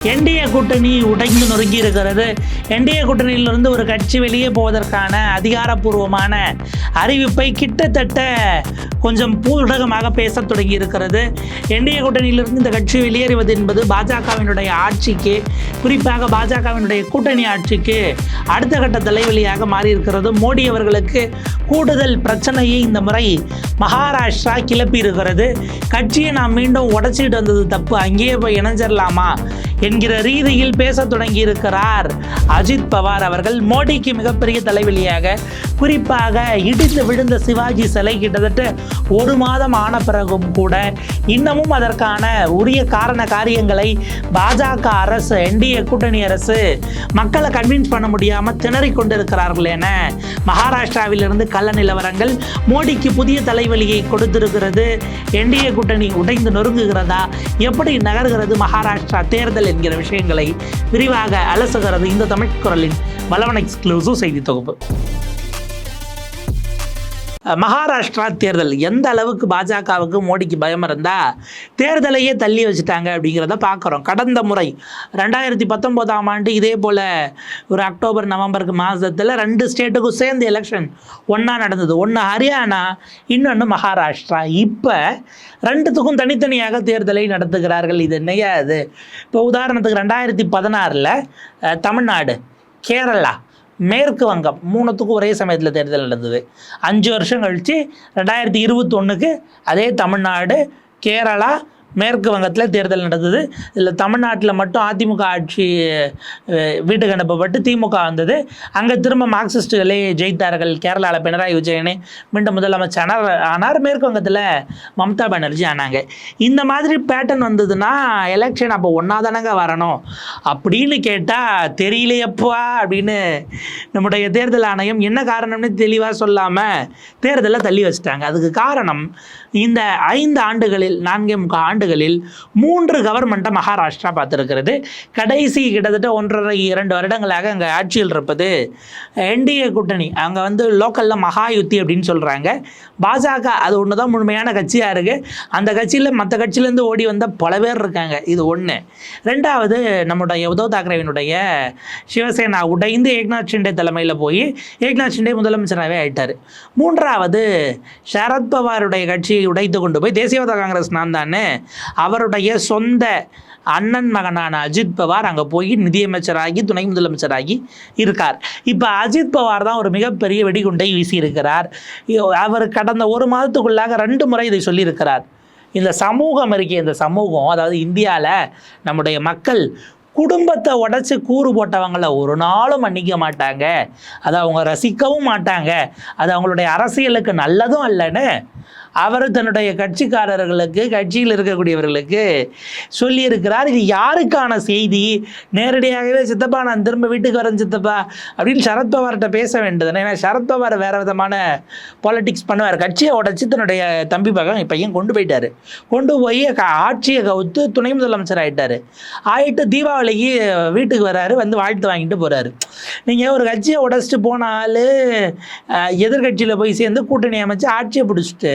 NDA கூட்டணி உடைந்து நொறுங்கி இருக்கிறது என்டிஏ கூட்டணியிலிருந்து ஒரு கட்சி வெளியே போவதற்கான அதிகாரப்பூர்வமான அறிவிப்பை கிட்டத்தட்ட கொஞ்சம் பூடகமாக பேசத் தொடங்கி இருக்கிறது என்டிஏ கூட்டணியிலிருந்து இந்த கட்சி வெளியேறுவது என்பது பாஜகவினுடைய ஆட்சிக்கு குறிப்பாக பாஜகவினுடைய கூட்டணி ஆட்சிக்கு அடுத்த கட்ட தலைவலியாக மாறி இருக்கிறது மோடி அவர்களுக்கு கூடுதல் பிரச்சனையை இந்த முறை மகாராஷ்டிரா கிளப்பி இருக்கிறது கட்சியை நாம் மீண்டும் உடச்சிட்டு வந்தது தப்பு. அங்கேயே போய் இணைஞ்சிடலாமா என்கிற ரீதியில் பேசத் தொடங்கி இருக்கிறார் அஜித் பவார் அவர்கள் மோடிக்கு மிகப்பெரிய தலைவலியாக குறிப்பாக இடித்து விழுந்த சிவாஜி சிலை கிட்டத்தட்ட ஒரு மாதம் ஆன பிறகும் கூட இன்னமும் அதற்கான உரிய காரண காரியங்களை பாஜக அரசு என்டிஏ கூட்டணி அரசு மக்களை கன்வின்ஸ் பண்ண முடியாமல் திணறிக் கொண்டிருக்கிறார்கள் என மகாராஷ்டிராவிலிருந்து கள்ள நிலவரங்கள் மோடிக்கு புதிய தலைவலியை கொடுத்திருக்கிறது. என்டிஏ கூட்டணி உடைந்து நொறுங்குகிறதா? எப்படி நகர்கிறது மகாராஷ்டிரா தேர்தல் என்கிற விஷயங்களை விரிவாக அலசுகிறது இந்த தமிழ் குரலின் வளவன் எக்ஸ்க்ளூசிவ் செய்தி தொகுப்பு. மகாராஷ்டிரா தேர்தல். எந்த அளவுக்கு பாஜகவுக்கு மோடிக்கு பயம் இருந்தா தேர்தலையே தள்ளி வச்சுட்டாங்க அப்படிங்கிறத பார்க்குறோம் கடந்த முறை ரெண்டாயிரத்தி பத்தொம்போதாம் ஆண்டு இதே போல் ஒரு அக்டோபர் நவம்பருக்கு மாதத்தில் ரெண்டு ஸ்டேட்டுக்கும் சேர்ந்து எலெக்ஷன் ஒன்றா நடந்தது. ஒன்று ஹரியானா இன்னொன்று மகாராஷ்டிரா. இப்போ ரெண்டுத்துக்கும் தனித்தனியாக தேர்தலை நடத்துகிறார்கள். இது என்னையா இது? இப்போ உதாரணத்துக்கு ரெண்டாயிரத்தி பதினாறில் தமிழ்நாடு கேரளா. மேற்கு வங்கம் மூணுத்துக்கும் ஒரே சமயத்தில் தேர்தல் நடந்தது. அஞ்சு வருஷம் கழித்து ரெண்டாயிரத்தி இருபத்தொன்னுக்கு அதே தமிழ்நாடு கேரளா மேற்கு வங்கத்தில் தேர்தல் நடந்தது. இதில் தமிழ்நாட்டில் மட்டும் அதிமுக ஆட்சி வீட்டுக்கு அனுப்பப்பட்டு திமுக வந்தது. அங்கே திரும்ப மார்க்சிஸ்டுகளே ஜெயித்தார்கள். கேரளாவில் பினராயி விஜயனே மீண்டும் முதலமைச்சர் ஆனார் மேற்கு வங்கத்தில் மம்தா பானர்ஜி ஆனாங்க. இந்த மாதிரி பேட்டர்ன் வந்ததுன்னா எலெக்ஷன் அப்போ ஒன்றா தானங்க வரணும். அப்படின்னு கேட்டால் தெரியலையப்பா அப்படின்னு நம்முடைய தேர்தல் ஆணையம் என்ன காரணம்னு தெளிவாக சொல்லாமல் தேர்தலை தள்ளி வச்சிட்டாங்க. அதுக்கு காரணம் இந்த ஐந்து ஆண்டுகளில் நான்கே முக்கால் ஆண்டுகளில் மூன்று கவர்மெண்ட்டை மகாராஷ்டிரா பார்த்துருக்கிறது. கடைசி கிட்டத்தட்ட ஒன்றரை இரண்டு வருடங்களாக அங்கே ஆட்சியில் இருப்பது என்டிஏ கூட்டணி. அங்கே வந்து லோக்கலில் மகாயுத்தி அப்படின்னு சொல்கிறாங்க பாஜக அது ஒன்று தான் முழுமையான கட்சியாக இருக்குது அந்த கட்சியில் மற்ற கட்சியிலேருந்து ஓடி வந்த பல பேர் இருக்காங்க. இது ஒன்று ரெண்டாவது நம்முடைய உத்தவ் தாக்கரேவினுடைய சிவசேனா உடைந்து ஏக்நாத் ஷிண்டே தலைமையில் போய் ஏக்நாத் ஷிண்டே முதலமைச்சராகவே ஆயிட்டார். மூன்றாவது சரத்பவாருடைய கட்சியை உடைத்து கொண்டு போய் தேசியவாத காங்கிரஸ் நான் தானே அவருடைய சொந்த அண்ணன் மகனான அஜித் பவார் அங்கே போய் நிதியமைச்சராகி துணை முதலமைச்சராகி இருக்கார். இப்போ அஜித் பவார் தான் ஒரு மிகப்பெரிய வெடிகுண்டை வீசியிருக்கிறார். அவர் கடந்த ஒரு மாதத்துக்குள்ளாக ரெண்டு முறை இதை சொல்லியிருக்கிறார். இந்த சமூகம் இருக்கே இந்த சமூகம் அதாவது இந்தியாவில் நம்முடைய மக்கள் குடும்பத்தை உடச்சி கூறு போட்டவங்கள ஒரு நாளும் மன்னிக்க மாட்டாங்க. அதை அவங்க ரசிக்கவும் மாட்டாங்க. அது அவங்களுடைய அரசியலுக்கு நல்லதும் இல்லைன்னு அவர் தன்னுடைய கட்சிக்காரர்களுக்கு கட்சியில் இருக்கக்கூடியவர்களுக்கு சொல்லியிருக்கிறார் இது யாருக்கான செய்தி? நேரடியாகவே சித்தப்பா நான் திரும்ப வீட்டுக்கு வரேன் சித்தப்பா அப்படின்னு சரத்பவார்கிட்ட பேச வேண்டியது ஏன்னா சரத்பவார் வேறு விதமான பாலிட்டிக்ஸ் பண்ணுவார். கட்சியை உடச்சி தன்னுடைய தம்பி பக்கம் பையன் கொண்டு போயிட்டார். கொண்டு போய் க- ஆட்சியை கவுத்து துணை முதலமைச்சர் ஆகிட்டார் ஆயிட்டு தீபாவளிக்கு வீட்டுக்கு வராரு வந்து வாழ்த்து வாங்கிட்டு போகிறாரு நீங்கள் ஒரு கட்சியை உடச்சிட்டு போனாலும் எதிர்கட்சியில் போய் சேர்ந்து கூட்டணி அமைச்சு ஆட்சியை பிடிச்சிட்டு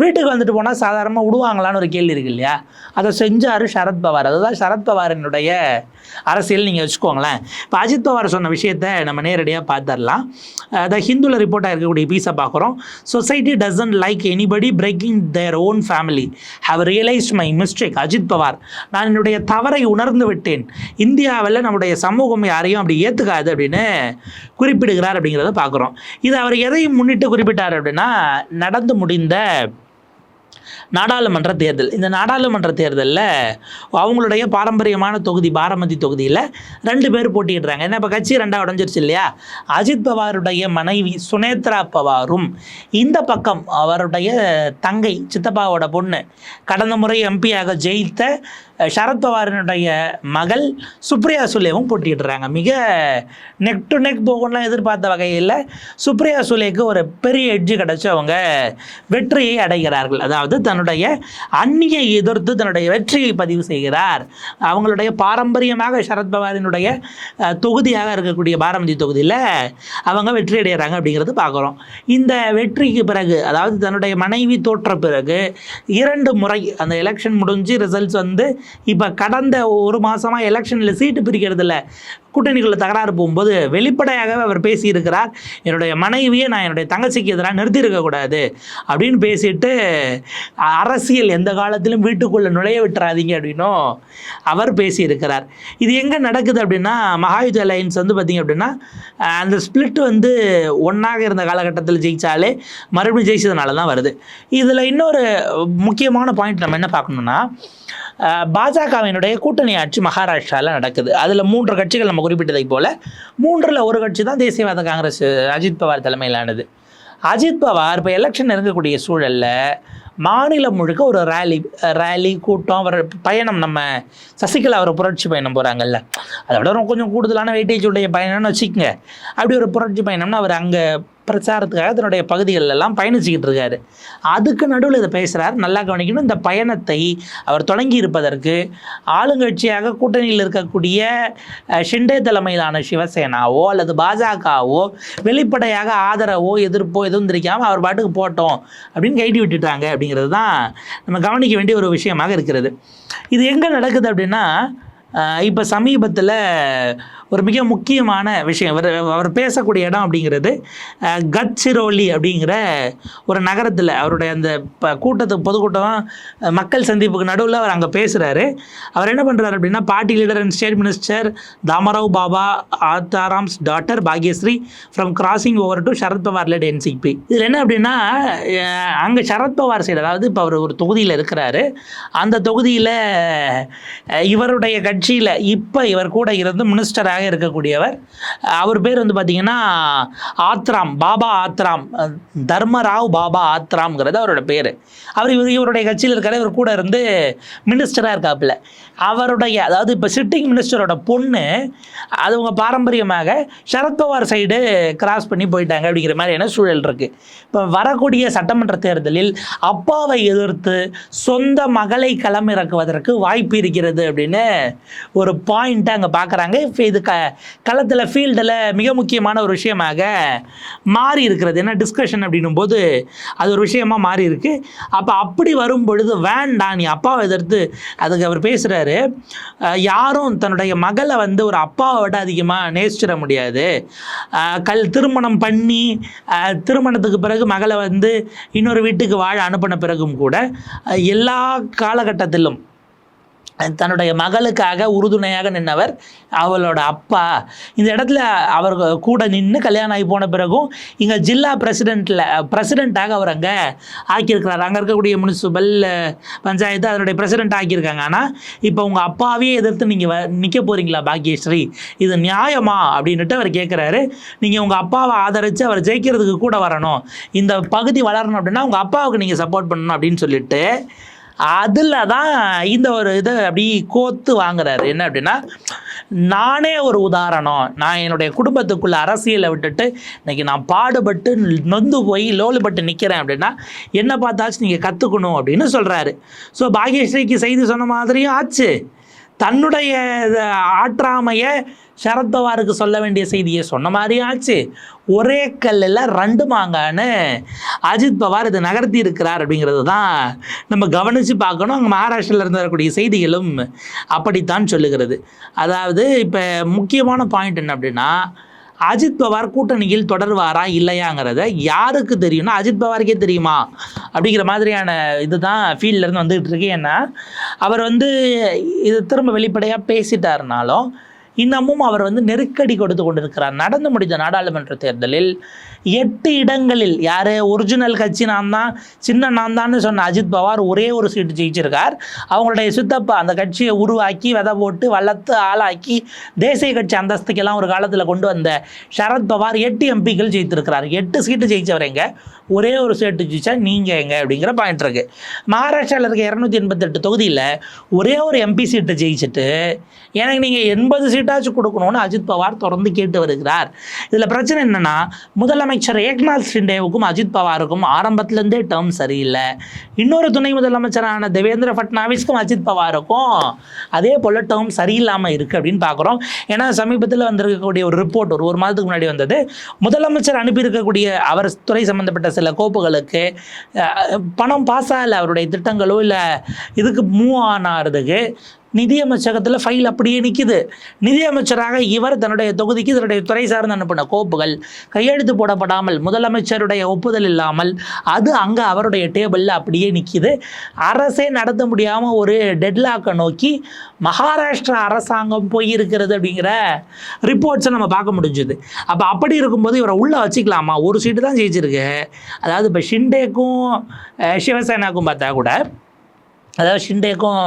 வீட்டுக்கு வந்துட்டு போனால் சாதாரணமாக விடுவாங்களான்னு ஒரு கேள்வி இருக்கு இல்லையா? அதை செஞ்சார் சரத்பவார் அதுதான் சரத்பவாரனுடைய அரசியல் நீங்கள் வச்சுக்கோங்களேன். இப்போ அஜித் பவார் சொன்ன விஷயத்தை நம்ம நேரடியாக பார்த்துடலாம் த ஹிந்துவில் ரிப்போர்ட்டாக இருக்கக்கூடிய பீஸை பார்க்குறோம் society doesn't like anybody breaking their own family have realised my mistake Ajit Pawar. நான் என்னுடைய தவறை உணர்ந்து விட்டேன். இந்தியாவில் நம்முடைய சமூகம் யாரையும் அப்படி ஏற்றுக்காது அப்படின்னு குறிப்பிடுகிறார் அப்படிங்கிறத பார்க்குறோம் இது அவர் எதையும் முன்னிட்டு குறிப்பிட்டார் அப்படின்னா நடந்து முடிந்த நாடாளுமன்ற தேர்தல். இந்த நாடாளுமன்ற தேர்தலில் அவங்களுடைய பாரம்பரியமான தொகுதி பாரமதி தொகுதியில் ரெண்டு பேர் போட்டிடுறாங்க ஏன்னா இப்போ கட்சி ரெண்டாக உடஞ்சிருச்சு இல்லையா? அஜித் பவாருடைய மனைவி சுனேத்ரா பவாரும் இந்த பக்கம் அவருடைய தங்கை சித்தப்பாவோட பொண்ணு கடந்த முறை எம்பியாக ஜெயித்த சரத்பவாரினுடைய மகள் சுப்ரியா சுலேவும் போட்டியிடுறாங்க. மிக நெக் டு நெக் போகணும்லாம் எதிர்பார்த்த வகையில் சுப்ரியா சுலேக்கு ஒரு பெரிய எட்ஜு கிடச்சி அவங்க வெற்றியை அடைகிறார்கள். அதாவது தன்னுடைய அந்நியை எதிர்த்து தன்னுடைய வெற்றியை பதிவு செய்கிறார். அவங்களுடைய பாரம்பரியமாக சரத்பவாரினுடைய தொகுதியாக இருக்கக்கூடிய பாரமதி தொகுதியில் அவங்க வெற்றி அடைகிறாங்க அப்படிங்கிறது பார்க்குறோம். இந்த வெற்றிக்கு பிறகு அதாவது தன்னுடைய மனைவி தோற்ற பிறகு இரண்டு முறை அந்த எலெக்ஷன் முடிஞ்சு ரிசல்ட்ஸ் வந்து இப்போ கடந்த ஒரு மாதமாக எலெக்ஷனில் சீட்டு பிரிக்கிறதுல கூட்டணிகளில் தகராறு போகும்போது வெளிப்படையாகவே அவர் பேசியிருக்கிறார் என்னுடைய மனைவியை நான் என்னுடைய தங்கச்சிக்கு எதிராக நிறுத்தியிருக்கக்கூடாது அப்படின்னு பேசிட்டு அரசியல் எந்த காலத்திலும் வீட்டுக்குள்ளே நுழைய விட்டுறாதீங்க அப்படின்னும் அவர் பேசியிருக்கிறார். இது எங்கே நடக்குது அப்படின்னா மகாயுத் அலையன்ஸ் வந்து பார்த்திங்க அப்படின்னா அந்த ஸ்பிளிட் வந்து ஒன்றாக இருந்த காலகட்டத்தில் ஜெயித்தாலே மறுபடியும் ஜெயிச்சதுனால தான் வருது. இதில் இன்னொரு முக்கியமான பாயிண்ட் நம்ம என்ன பார்க்கணுன்னா பாஜகவினுடைய கூட்டணி ஆட்சி மகாராஷ்டிராவில் நடக்குது. அதில் மூன்று கட்சிகள் நம்ம நம்ம குறிப்பிட்டதை போல் மூன்றில் ஒரு கட்சி தான் தேசியவாத காங்கிரஸ் அஜித் பவார் தலைமையிலானது. அஜித் பவார் இப்போ எலெக்ஷன் இருக்கக்கூடிய சூழலில் மாநிலம் முழுக்க ஒரு ரேலி ரேலி கூட்டம் அவர் பயணம் நம்ம சசிகலா அவர் புரட்சி பயணம் போகிறாங்கல்ல அதை விட கொஞ்சம் கூடுதலான வெயிட்டேஜ் உடைய பயணம்னு வச்சுக்கோங்க. அப்படி ஒரு புரட்சி பயணம்னு அவர் அங்கே பிரச்சாரத்துக்காக தன்னுடைய பகுதிகளெல்லாம் பயணிச்சுக்கிட்டு இருக்காரு. அதுக்கு நடுவில் இதை பேசுகிறார் நல்லா கவனிக்கணும். இந்த பயணத்தை அவர் தொடங்கி இருப்பதற்கு ஆளுங்கட்சியாக கூட்டணியில் இருக்கக்கூடிய ஷிண்டே தலைமையிலான சிவசேனாவோ அல்லது பாஜகவோ வெளிப்படையாக ஆதரவோ எதிர்ப்போ எதுவும் தெரிவிக்காமல் அவர் பாட்டுக்கு போட்டோம் அப்படின்னு கைட்டி விட்டுட்டாங்க அப்படிங்கிறது தான் நம்ம கவனிக்க வேண்டிய ஒரு விஷயமாக இருக்கிறது. இது எங்கே நடக்குது அப்படின்னா இப்போ சமீபத்தில் ஒரு மிக முக்கியமான விஷயம். அவர் அவர் பேசக்கூடிய இடம் அப்படிங்கிறது கட்சிரோலி அப்படிங்கிற ஒரு நகரத்தில் அவருடைய அந்த ப கூட்டத்துக்கு பொதுக்கூட்டம் மக்கள் சந்திப்புக்கு நடுவில் அவர் அங்கே பேசுகிறாரு அவர் என்ன பண்ணுறாரு அப்படின்னா party leader and state minister Dharmarao Baba Atram's daughter Bhagyashree from crossing over to Sharad Pawar led NCP இதில் என்ன அப்படின்னா அங்கே சரத்பவார் சைடு அதாவது இப்போ அவர் ஒரு தொகுதியில் இருக்கிறாரு. அந்த தொகுதியில் இவருடைய கட்சியில் இப்போ இவர் கூட இருந்து மினிஸ்டராக இருக்கக்கூடியவர். அவர் பேர் வந்து பார்த்தீங்கன்னா ஆத்ராம் பாபா ஆத்ராம் தர்மராவ் பாபா ஆத்ராம்ங்கிறது அவரோட பேர். அவர் இவர் இவருடைய கட்சியில் இருக்கிற இவர் கூட இருந்து மினிஸ்டராக இருக்காப்புல. அவருடைய அதாவது இப்போ சிட்டிங் மினிஸ்டரோட பொண்ணு அது அவங்க பாரம்பரியமாக சரத்பவார் சைடு கிராஸ் பண்ணி போயிட்டாங்க அப்படிங்கிற மாதிரியான சூழல் இருக்குது இப்போ வரக்கூடிய சட்டமன்ற தேர்தலில் அப்பாவை எதிர்த்து சொந்த மகளை களமிறக்குவதற்கு வாய்ப்பு இருக்கிறது அப்படின்னு ஒரு பாயிண்ட்டை அங்கே பார்க்குறாங்க இப்போ இது க களத்தில் ஃபீல்டில் மிக முக்கியமான ஒரு விஷயமாக மாறி இருக்கிறது. என்ன? டிஸ்கஷன் அப்படின்னும் போது அது ஒரு விஷயமா மாறி இருக்கு. அப்போ அப்படி வரும் பொழுது வேண்டாம் நீ அப்பாவை எதிர்த்து அதுக்கு அவர் பேசுகிறாரு யாரும் தன்னுடைய மகளை வந்து ஒரு அப்பாவை விட அதிகமாக நேசிச்சிட முடியாது. கல் திருமணம் பண்ணி திருமணத்துக்கு பிறகு மகளை வந்து இன்னொரு வீட்டுக்கு வாழ அனுப்பின பிறகும் கூட எல்லா காலகட்டத்திலும் தன்னுடைய மகளுக்காக உறுதுணையாக நின்றவர் அவளோட அப்பா. இந்த இடத்துல அவர் கூட நின்று கல்யாணம் ஆகி போன பிறகும் இங்கே ஜில்லா பிரசிடெண்ட்டில் பிரசிடெண்ட்டாக அவர் அங்கே ஆக்கியிருக்கிறார். அங்கே இருக்கக்கூடிய முனிசிபல் பஞ்சாயத்து அதனுடைய பிரசிடெண்ட் ஆக்கியிருக்காங்க. ஆனால் இப்போ உங்கள் அப்பாவே எதிர்த்து நீங்கள் வ நிற்க போகிறீங்களா பாக்யஸ்ரீ? இது நியாயமா? அப்படின்ட்டு அவர் கேட்குறாரு நீங்கள் உங்கள் அப்பாவை ஆதரித்து அவர் ஜெயிக்கிறதுக்கு கூட வரணும். இந்த பகுதி வளரணும் அப்படின்னா உங்கள் அப்பாவுக்கு நீங்கள் சப்போர்ட் பண்ணணும் அப்படின்னு சொல்லிட்டு அதில் தான் இந்த ஒரு இதை அப்படி கோத்து வாங்குறாரு. என்ன அப்படின்னா நானே ஒரு உதாரணம். நான் என்னுடைய குடும்பத்துக்குள்ள அரசியலை விட்டுட்டு இன்னைக்கு நான் பாடுபட்டு நொந்து போய் லோலுபட்டு நிற்கிறேன் அப்படின்னா என்ன பார்த்தாச்சும் நீங்கள் கற்றுக்கணும் அப்படின்னு சொல்கிறாரு ஸோ பாகியஸ்ரீக்கு செய்தி சொன்ன மாதிரியும் ஆச்சு. தன்னுடைய ஆற்றாமையை சரத்பவாருக்கு சொல்ல வேண்டிய செய்தியை சொன்ன மாதிரியும் ஆச்சு. ஒரே கல்லில் ரெண்டு மாங்கான்னு அஜித் பவார் இதை நகர்த்தி இருக்கிறார் அப்படிங்கிறது தான் நம்ம கவனித்து பார்க்கணும். அங்கே மகாராஷ்டிரில் இருந்து வரக்கூடிய செய்திகளும் அப்படித்தான் சொல்லுகிறது. அதாவது இப்போ முக்கியமான பாயிண்ட் என்ன அப்படின்னா அஜித் பவார் கூட்டணியில் தொடர்வாரா இல்லையாங்கிறத யாருக்கு தெரியும்னா அஜித் பவாருக்கே தெரியுமா? அப்படிங்கிற மாதிரியான இதுதான் ஃபீல்ட்லேருந்து வந்துகிட்டு இருக்கு. ஏன்னா அவர் வந்து இது திரும்ப வெளிப்படையாக பேசிட்டாருனாலும் இன்னமும் அவர் வந்து நெருக்கடி கொடுத்து கொண்டிருக்கிறார். நடந்து முடிந்த நாடாளுமன்ற தேர்தலில் எட்டு இடங்களில் யார்? ஒரிஜினல் கட்சி நான் தான் சின்ன நான் தான் சொன்ன அஜித் பவார் ஒரே ஒரு சீட்டு ஜெயிச்சிருக்கார். அவங்களுடைய சித்தப்பா அந்த கட்சியை உருவாக்கி விதை போட்டு வளர்த்து ஆளாக்கி தேசிய கட்சி அந்தஸ்துக்கெல்லாம் ஒரு காலத்தில் கொண்டு வந்த சரத் பவார் எட்டு எம்பிக்கள் ஜெயித்திருக்கிறார். எட்டு சீட்டு ஜெயிச்சவர் எங்கே? ஒரே ஒரு சீட்டு ஜெயிச்சா நீங்கள் எங்க அப்படிங்கிற பாயிண்ட் இருக்குது மகாராஷ்டிராவில் இருக்க இரநூத்தி எண்பத்தெட்டு தொகுதியில் ஒரே ஒரு எம்பி சீட்டை ஜெயிச்சுட்டு எனக்கு நீங்கள் எண்பது சீட்டாச்சும் கொடுக்கணும்னு அஜித் பவார் தொடர்ந்து கேட்டு வருகிறார். இதில் பிரச்சனை என்னென்னா முதலமைச்சர் ஏக்நாத் ஷிண்டேவுக்கும் அஜித் பவாருக்கும் ஆரம்பத்துலேருந்தே டேர்ம் சரியில்லை. இன்னொரு துணை முதலமைச்சரான தேவேந்திர ஃபட்னாவிஸ்க்கும் அஜித் பவாருக்கும் அதே போல் டேர்ம் சரியில்லாமல் இருக்குது அப்படின்னு பார்க்குறோம் ஏன்னா சமீபத்தில் வந்திருக்கக்கூடிய ஒரு ரிப்போர்ட் ஒரு ஒரு மாதத்துக்கு முன்னாடி வந்தது. முதலமைச்சர் அனுப்பியிருக்கக்கூடிய அவர் துறை சம்பந்தப்பட்ட சில கோப்புகளுக்கு பணம் பாஸ் ஆகலை அவருடைய திட்டங்களோ இல்லை இதுக்கு மூவ் ஆனாகிறதுக்கு நிதியமைச்சகத்தில் ஃபைல் அப்படியே நிற்கிது நிதியமைச்சராக இவர் தன்னுடைய தொகுதிக்கு தன்னுடைய துறை சார்ந்து அனுப்பின கோப்புகள் கையெழுத்து போடப்படாமல் முதலமைச்சருடைய ஒப்புதல் இல்லாமல் அது அங்கே அவருடைய டேபிளில் அப்படியே நிற்கிது அரசே நடத்த முடியாமல் ஒரு டெட்லாக்கை நோக்கி மகாராஷ்டிரா அரசாங்கம் போயிருக்கிறது அப்படிங்கிற ரிப்போர்ட்ஸை நம்ம பார்க்க முடிஞ்சுது. அப்போ அப்படி இருக்கும்போது இவரை உள்ளே வச்சுக்கலாமா? ஒரு சீட்டு தான் ஜெயிச்சிருக்கு. அதாவது இப்போ ஷிண்டேக்கும் சிவசேனாக்கும் பார்த்தா கூட அதாவது ஷிண்டேக்கும்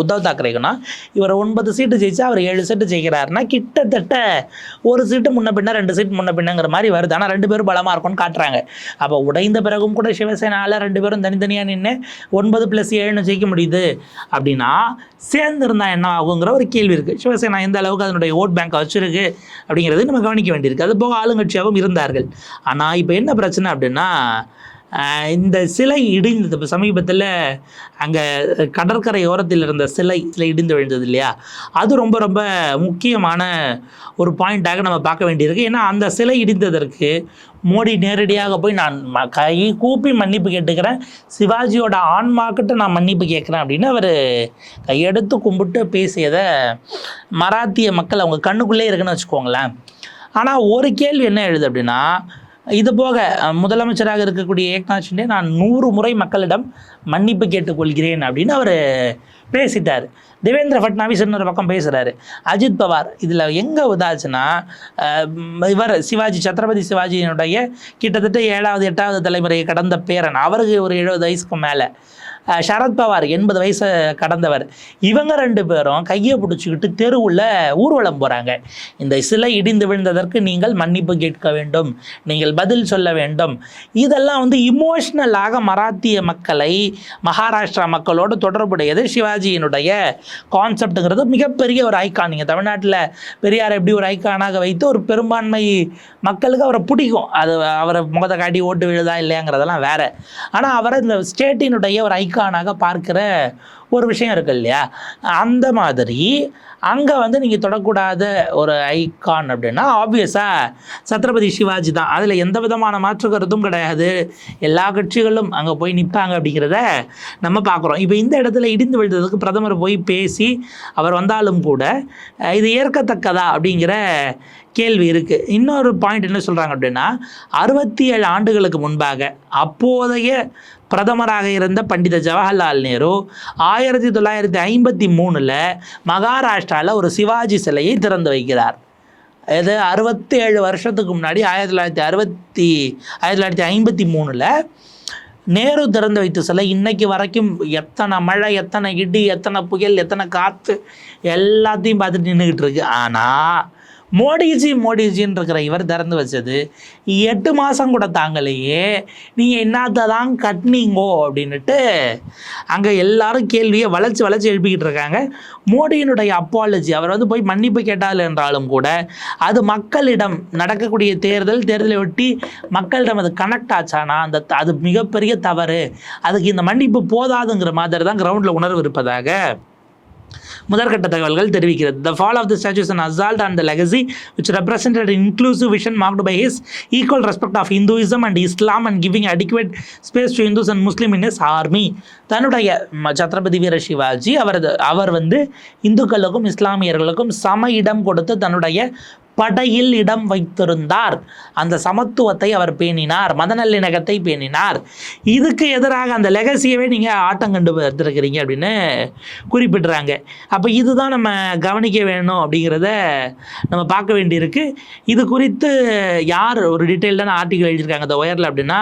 உத்தவ் தாக்கரேக்குன்னா இவர் ஒன்பது சீட்டு ஜெயிச்சா அவர் ஏழு சீட்டு ஜெயிக்கிறாருன்னா கிட்டத்தட்ட ஒரு சீட்டு முன்ன பின்ன ரெண்டு சீட் முன்ன பின்னங்கிற மாதிரி வருது. ஆனால் ரெண்டு பேரும் பலமாக இருக்கும்னு காட்டுறாங்க. அப்போ உடைந்த பிறகும் கூட சிவசேனாவில் ரெண்டு பேரும் தனித்தனியாக நின்று ஒன்பது ப்ளஸ் ஏழுன்னு ஜெயிக்க முடியுது. அப்படின்னா சேர்ந்துருந்தா என்ன ஆகுங்கிற ஒரு கேள்வி இருக்குது சிவசேனா எந்த அளவுக்கு அதனுடைய ஓட் பேங்க் வச்சிருக்கு அப்படிங்கிறது நம்ம கவனிக்க வேண்டியிருக்கு. அது போக ஆளுங்கட்சியாகவும் இருந்தார்கள். ஆனால் இப்போ என்ன பிரச்சனை அப்படின்னா இந்த சிலை இடிந்தது இப்போ சமீபத்தில் அங்கே கடற்கரை ஓரத்தில் இருந்த சிலை சிலை இடிந்து விழுந்தது இல்லையா? அது ரொம்ப ரொம்ப முக்கியமான ஒரு பாயிண்ட்டாக நம்ம பார்க்க வேண்டியிருக்கு. ஏன்னா அந்த சிலை இடிந்ததற்கு மோடி நேரடியாக போய் நான் ம- கை கூப்பி மன்னிப்பு கேட்டுக்கிறேன். சிவாஜியோட ஆன்மாக்கிட்ட நான் மன்னிப்பு கேட்குறேன் அப்படின்னு அவர் கையெடுத்து கும்பிட்டு பேசியதை மராத்திய மக்கள் அவங்க கண்ணுக்குள்ளே இருக்குன்னு வச்சுக்கோங்களேன். ஆனால் ஒரு கேள்வி என்ன எழுது அப்படின்னா இது போக முதலமைச்சராக இருக்கக்கூடிய ஏக்நாத் ஷிண்டே நான் நூறு முறை மக்களிடம் மன்னிப்பு கேட்டுக்கொள்கிறேன் அப்படின்னு அவர் பேசிட்டார். தேவேந்திர ஃபட்னாவிஸ் இன்னொரு பக்கம் பேசுகிறாரு அஜித் பவார் இதில் எங்கே உதாச்சுன்னா இவர் சிவாஜி சத்ரபதி சிவாஜியினுடைய கிட்டத்தட்ட ஏழாவது எட்டாவது தலைமுறையை கடந்த பேரன். அவருக்கு ஒரு எழுபது வயசுக்கு மேலே. சரத்பவார் எண்பது வயசு கடந்தவர். இவங்க ரெண்டு பேரும் கையை பிடிச்சிக்கிட்டு தெருவுள்ள ஊர்வலம் போகிறாங்க இந்த சிலை இடிந்து விழுந்ததற்கு நீங்கள் மன்னிப்பு கேட்க வேண்டும். நீங்கள் பதில் சொல்ல வேண்டும். இதெல்லாம் வந்து இமோஷ்னலாக மராத்திய மக்களை மகாராஷ்டிரா மக்களோடு தொடர்புடையது. சிவாஜியினுடைய கான்செப்ட்டுங்கிறது மிகப்பெரிய ஒரு ஐக்கான் நீங்கள் தமிழ்நாட்டில் பெரியார் எப்படி ஒரு ஐக்கானாக வைத்து ஒரு பெரும்பான்மை மக்களுக்கு அவரை பிடிக்கும். அது அவரை முகத்தை காட்டி ஓட்டு விழுதா இல்லையாங்கிறதெல்லாம் வேறு. ஆனால் அவரை இந்த ஸ்டேட்டினுடைய ஒரு ஐக்கானாக பார்க்கிற ஒரு விஷயம் இருக்கு இல்லையா? அந்த மாதிரி அங்கே வந்து நீங்கள் தொடக்கூடாத ஒரு ஐகான் அப்படின்னா ஆப்வியஸாக சத்ரபதி சிவாஜி தான். அதில் எந்த விதமான மாற்று கருத்தும் கிடையாது. எல்லா கட்சிகளும் அங்கே போய் நிற்பாங்க அப்படிங்கிறத நம்ம பார்க்குறோம். இப்போ இந்த இடத்துல இடிந்து விழுந்ததுக்கு பிரதமர் போய் பேசி அவர் வந்தாலும் கூட இது ஏற்கத்தக்கதா அப்படிங்கிற கேள்வி இருக்குது இன்னொரு பாயிண்ட் என்ன சொல்கிறாங்க அப்படின்னா அறுபத்தி ஏழு ஆண்டுகளுக்கு முன்பாக அப்போதைய பிரதமராக இருந்த பண்டித ஜவஹர்லால் நேரு ஆயிரத்தி தொள்ளாயிரத்தி ஐம்பத்தி மூணில் மகாராஷ்டிராவில் ஒரு சிவாஜி சிலையை திறந்து வைக்கிறார். இது அறுபத்தி ஏழு வருஷத்துக்கு முன்னாடி ஆயிரத்தி தொள்ளாயிரத்தி அறுபத்தி ஆயிரத்தி தொள்ளாயிரத்தி ஐம்பத்தி மூணில் நேரு திறந்து வைத்த சிலை இன்றைக்கி வரைக்கும் எத்தனை மழை எத்தனை இடி எத்தனை புயல் எத்தனை காற்று எல்லாத்தையும் பார்த்துட்டு நின்றுக்கிட்டு இருக்கு. ஆனால் மோடிஜி மோடிஜின்னு இருக்கிற இவர் திறந்து வச்சது எட்டு மாதம் கூட தாங்கலையே நீங்கள் என்னத்தை தான் கட்டினீங்கோ அப்படின்ட்டு அங்கே எல்லாரும் கேள்வியை வளைச்சு வளைச்சு எழுப்பிக்கிட்டு இருக்காங்க. மோடியினுடைய அப்பாலஜி அவர் வந்து போய் மன்னிப்பு கேட்டால் என்றாலும் கூட அது மக்களிடம் நடக்கக்கூடிய தேர்தல் தேர்தலை ஒட்டி மக்களிடம் அது கனெக்ட் ஆச்சானா? அந்த அது மிகப்பெரிய தவறு. அதுக்கு இந்த மன்னிப்பு போதாதுங்கிற மாதிரி தான் கிரவுண்டில் உணர்வு இருப்பதாக முதற்கட்ட தகவல்கள் தெரிவிக்கிறது. The fall of the statues and assault and the legacy which represented inclusive vision marked by his equal respect of Hinduism and Islam and giving adequate space to Hindus and Muslim in is army தன்னுடைய சத்ரபதி வீர சிவாஜி அவரது அவர் வந்து இந்துக்களுக்கும் இஸ்லாமியர்களுக்கும் சம இடம் கொடுத்து தன்னுடைய படையில் இடம் வைத்திருந்தார். அந்த சமத்துவத்தை அவர் பேணினார். மதநல்லிணக்கத்தை பேணினார். இதுக்கு எதிராக அந்த லெகசியவே நீங்கள் ஆட்டம் கண்டு எடுத்துருக்கிறீங்க அப்படின்னு குறிப்பிடுறாங்க. அப்போ இதுதான் நம்ம கவனிக்க வேணும் அப்படிங்கிறத நம்ம பார்க்க வேண்டியிருக்கு. இது குறித்து யார் ஒரு டீட்டெயில்டான ஆர்டிகல் எழுதியிருக்காங்க அந்த ஒயரில் அப்படின்னா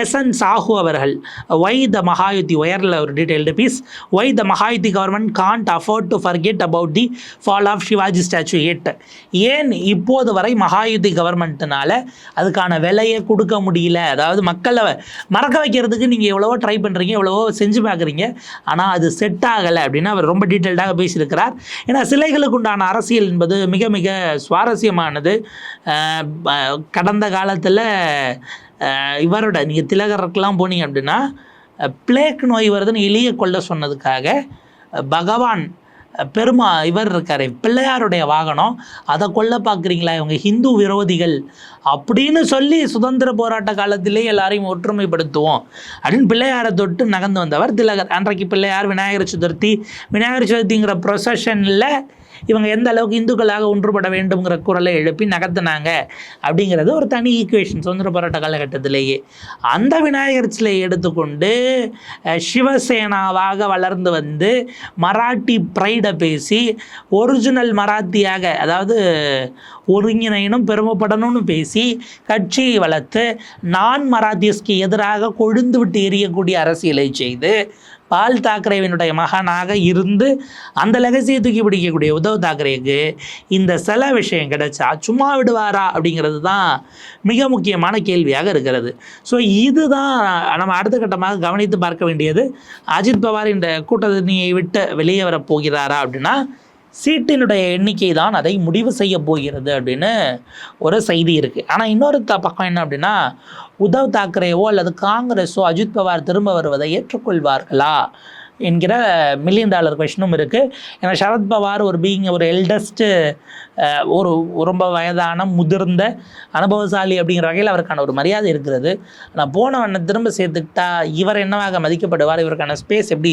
எஸ். என். சாஹூ அவர்கள். ஒய் த மகாயுத்தி ஒயரில் ஒரு detailed piece why the Mahayuti government can't afford to forget about the fall of Shivaji statue எட் ஏன் ஏன் இப்போது வரை மகாயுதி கவர்மெண்ட்னால அதுக்கான விலையை கொடுக்க முடியல? அதாவது மக்களை மறக்க வைக்கிறதுக்கு நீங்கள் எவ்வளவோ ட்ரை பண்ணுறீங்க எவ்வளவோ செஞ்சு பார்க்குறீங்க. ஆனால் அது செட் ஆகலை அப்படின்னு அவர் ரொம்ப டீட்டெயில்டாக பேசியிருக்கிறார். ஏன்னா சிலைகளுக்கு உண்டான அரசியல் என்பது மிக மிக சுவாரஸ்யமானது. கடந்த காலத்தில் இவரோட நீங்கள் திலகருக்கெல்லாம் போனீங்க அப்படின்னா பிளேக் நோய் வருதுன்னு எளிய கொள்ள சொன்னதுக்காக பகவான் பெருமா இவர் இருக்கார் பிள்ளையாருடைய வாகனம். அதை கொல்ல பார்க்குறீங்களா இவங்க ஹிந்து விரோதிகள்? அப்படின்னு சொல்லி சுதந்திர போராட்ட காலத்திலே எல்லாரையும் ஒற்றுமைப்படுத்துவோம். அப்படின்னு பிள்ளையாரை தொட்டு நகர்ந்து வந்தவர் திலகர். அன்றைக்கு பிள்ளையார் விநாயகர் சதுர்த்தி. விநாயகர் சதுர்த்திங்கிற ப்ரொசஷனில் இவங்க எந்த அளவுக்கு இந்துக்களாக ஒன்றுபட வேண்டும்ங்கிற குரலை எழுப்பி நகர்த்தினாங்க அப்படிங்கிறது ஒரு தனி ஈக்குவேஷன் சுதந்திர போராட்ட காலகட்டத்திலேயே. அந்த விநாயகர் சிலையை எடுத்துக்கொண்டு சிவசேனாவாக வளர்ந்து வந்து மராட்டி ப்ரைடை பேசி ஒரிஜினல் மராத்தியாக அதாவது ஒருங்கிணைனும் பெருமைப்படணும்னு பேசி கட்சியை வளர்த்து நான் மராத்தியஸ்க்கு எதிராக கொழுந்து விட்டு எரியக்கூடிய அரசியலை செய்து பால் தாக்கரேவினுடைய மகனாக இருந்து அந்த லெகசியை தூக்கி பிடிக்கக்கூடிய உத்தவ் தாக்கரேக்கு இந்த சில விஷயம் கிடைச்சா சும்மா விடுவாரா அப்படிங்கிறது தான் மிக முக்கியமான கேள்வியாக இருக்கிறது. ஸோ இதுதான் நம்ம அடுத்த கட்டமாக கவனித்து பார்க்க வேண்டியது. அஜித் பவார் இந்த கூட்டணியை விட்டு வெளியே வரப் போகிறாரா அப்படின்னா சீட்டினுடைய எண்ணிக்கை தான் அதை முடிவு செய்ய போகிறது அப்படின்னு ஒரு செய்தி இருக்குது ஆனால் இன்னொரு த பக்கம் என்ன அப்படின்னா உத்தவ் தாக்கரேவோ அல்லது காங்கிரஸோ அஜித் பவார் திரும்ப வருவதை ஏற்றுக்கொள்வார்களா? என்கிற மில்லியன் டாலர் கொஷனும் இருக்குது ஏன்னா சரத் பவார் ஒரு பீயிங் ஒரு எல்டஸ்ட்டு ஒரு ரொம்ப வயதான முதிர்ந்த அனுபவசாலி அப்படிங்கிற வகையில் அவருக்கான ஒரு மரியாதை இருக்கிறது. ஆனால் போனவனை திரும்ப சேர்த்துக்கிட்டா இவர் என்னவாக மதிக்கப்படுவார்? இவருக்கான ஸ்பேஸ் எப்படி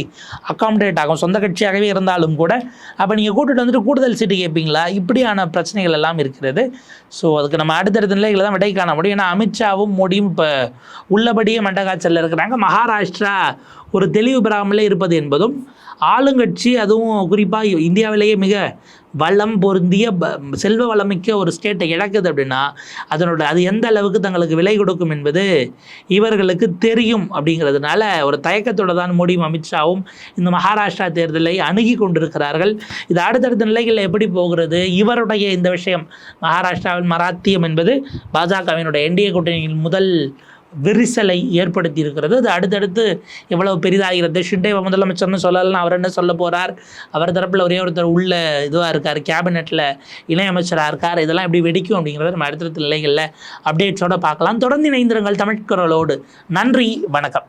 அக்காமடேட் ஆகும்? சொந்த கட்சியாகவே இருந்தாலும் கூட அப்போ நீங்கள் கூட்டிட்டு வந்துட்டு கூடுதல் சீட்டு கேட்பீங்களா? இப்படியான பிரச்சனைகள் எல்லாம் இருக்கிறது. ஸோ அதுக்கு நம்ம அடுத்தடுத்த நிலைகளை தான் விடை காண முடியும். ஏன்னா அமித்ஷாவும் மோடியும் இப்போ உள்ளபடியே மண்டகாச்சலில் இருக்கிறாங்க. மகாராஷ்டிரா ஒரு தெளிவு பெறாமலே இருப்பது என்பதும் ஆளுங்கட்சி அதுவும் குறிப்பாக இந்தியாவிலேயே மிக வளம் பொருந்திய ப- செல்வ வளமிக்க ஒரு ஸ்டேட்டை இழக்குது அப்படின்னா அதனோட அது எந்த அளவுக்கு தங்களுக்கு விலை கொடுக்கும் என்பது இவர்களுக்கு தெரியும் அப்படிங்கிறதுனால ஒரு தயக்கத்தோட தான் மோடியும் அமித்ஷாவும் இந்த மகாராஷ்டிரா தேர்தலை அணுகி கொண்டிருக்கிறார்கள். இது அடுத்தடுத்த நிலைகளில் எப்படி போகிறது? இவருடைய இந்த விஷயம் மகாராஷ்டிராவில் மராத்தியம் என்பது பாஜகவினுடைய என்டிஏ கூட்டணியின் முதல் விரிசலை ஏற்படுத்தி இருக்கிறது அது அடுத்தடுத்து எவ்வளவு பெரிதாகிறது. ஷிண்டே முதலமைச்சர்னு சொல்லலாம் அவர் என்ன சொல்ல போகிறார் அவர் தரப்பில் ஒரே ஒருத்தர் உள்ள இதுவாக இருக்கார் கேபினெட்டில் இணையமைச்சராக இருக்கார். இதெல்லாம் எப்படி வெடிக்கும் அப்படிங்கிறத நம்ம அடுத்தடுத்த நிலைகளில் அப்டேட்ஸோட பார்க்கலாம். தொடர்ந்து இணைந்திருங்கள் தமிழ்குரலோடு நன்றி வணக்கம்.